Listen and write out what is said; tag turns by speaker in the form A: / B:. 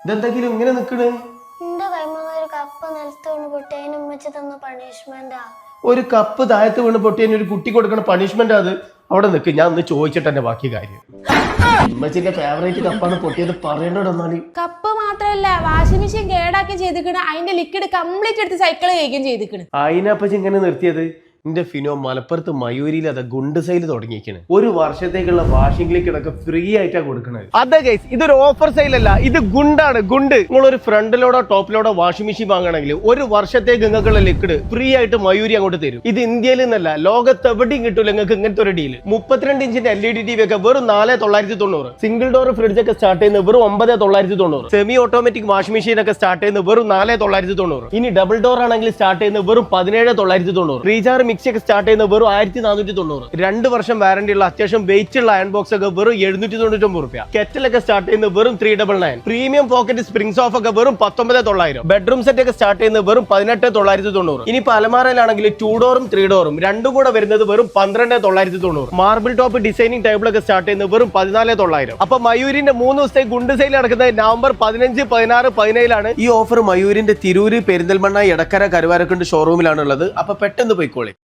A: ഇതെന്തെങ്കിലും ഇങ്ങനെ നിക്കണ്
B: എന്റെ കൈമന്ന് ഒരു കപ്പ് നിലത്ത് വീണ് പൊട്ടി അതിന് ഉമ്മച്ചി തന്ന പണിഷ്മെന്റാ
A: ഒരു കപ്പ് താഴത്ത് വീണ് പൊട്ടിയതിന് ഒരു കുട്ടി കൊടുക്കണ പണിഷ്മെന്റ് അത്? അവിടെ നിൽക്ക് ഞാൻ ഒന്ന് ചോദിച്ചിട്ട് എന്റെ ബാക്കി കാര്യം. ഉമ്മച്ചിന്റെ ഫേവറേറ്റ് കപ്പാണ് പൊട്ടിയത് പറയണ്ടോ എന്നാൽ.
C: കപ്പ് മാത്രല്ല വാഷിംഗ് മെഷീൻ കേടാക്കി ചെയ്തിക്കണ് അതിന്റെ ലിക്വിഡ് കംപ്ലീറ്റ് എടുത്ത് സൈക്കിൾ കഴിക്കുകയും ചെയ്തിക്കണ്.
A: അതിനപ്പച്ചി ഇങ്ങനെ നിർത്തിയത്? എന്റെ ഫിനോ മലപ്പുറത്ത് മയൂരിയിൽ അത് ഗുണ്ട് സെയിൽ തുടങ്ങിയിരിക്കണ് ഒരു വർഷത്തേക്കുള്ള വാഷിംഗ് ലിക്വിഡൊക്കെ ഫ്രീ ആയിട്ടാ കൊടുക്കണത്. അതെ ഗൈസ് ഇതൊരു ഓഫർ സെയിൽ അല്ല ഇത് ഗുണ്ടാണ് ഗുണ്ട്. നിങ്ങൾ ഒരു ഫ്രണ്ടിലോടോ ടോപ്പിലോടോ വാഷിംഗ് മെഷീൻ വാങ്ങണമെങ്കിൽ ഒരു വർഷത്തേക്ക് നിങ്ങൾക്കുള്ള ലിക്വിഡ് ഫ്രീ ആയിട്ട് മയൂരി അങ്ങോട്ട് തരും. ഇത് ഇന്ത്യയിൽ നിന്നല്ല ലോകത്ത് എവിടെയും കിട്ടൂല നിങ്ങൾക്ക് ഇങ്ങനത്തെ ഒരു ഡീൽ മുപ്പത്തിരണ്ട് ഇഞ്ചിന്റെ L E D T V ഒക്കെ വെറും നാല് തൊള്ളായിരത്തി തൊണ്ണൂറ്. സിംഗിൾ ഡോർ ഫ്രിഡ്ജ് ഒക്കെ സ്റ്റാർട്ട് ചെയ്യുന്നത് വെറും ഒമ്പത് തൊള്ളായിരത്തി തൊണ്ണൂറ്. സെമി ഓട്ടോമാറ്റിക് വാഷിംഗ് മെഷീൻ ഒക്കെ സ്റ്റാർട്ട് ചെയ്യുന്നത് വെറും നാല് തൊള്ളായിരത്തി തൊണ്ണൂറ്. ഇനി ഡബിൾ ഡോർ ആണെങ്കിൽ സ്റ്റാർട്ട് ചെയ്യുന്നത് വെറും പതിനേഴ് തൊള്ളായിരത്തി തൊണ്ണൂറ്. റീചാർ മിക്സി ഒക്കെ സ്റ്റാർട്ട് ചെയ്യുന്നത് വെറും ആയിരത്തി നാനൂറ്റി തൊണ്ണൂറ് രണ്ട് വർഷം വാറന്റി ഉള്ള അത്യാവശ്യം വെയിറ്റ് ഉള്ള അയൺ ബോക്സ് ഒക്കെ വെറും എഴുന്നൂറ്റി തൊണ്ണൂറ്റൊമ്പത് റുപ്യ. കെറ്റിലൊക്കെ സ്റ്റാർട്ട് ചെയ്യുന്നത് വെറും three double nine premium pocket springs off ഒക്കെ വെറും പത്തൊമ്പത് തൊള്ളായിരം ബെഡ്റൂം സെറ്റ് ഒക്കെ സ്റ്റാർട്ട് ചെയ്യുന്നത് വെറും പതിനെട്ട് തൊള്ളായിരത്തി തൊണ്ണൂറ് ഇനി അലമാറയിലാണെങ്കിൽ ടൂ ഡോറും ത്രീ ഡോറും രണ്ടും കൂടെ വരുന്നത് വെറും പന്ത്രണ്ട് തൊള്ളായിരത്തി തൊണ്ണൂറ് മാർബിൾ ടോപ്പ് ഡിസൈനിങ് ടേബിൾ ഒക്കെ സ്റ്റാർട്ട് ചെയ്യുന്നത് വെറും പതിനാല് തൊള്ളായിരം അപ്പൊ മയൂരിന്റെ മൂന്ന് ദിവസത്തെ ഗുണ്ട് സെയിൽ നടക്കുന്നത് നവംബർ പതിനഞ്ച് പതിനാറ് പതിനേഴിലാണ്. ഈ ഓഫർ മയൂരിന്റെ തിരൂര് പെരിന്തൽമണ്ണ എടക്കര കരുവാരക്കുണ്ട് ഷോറൂമിലാണ് ഉള്ളത് അപ്പൊ പെട്ടെന്ന് പോയിക്കോളി.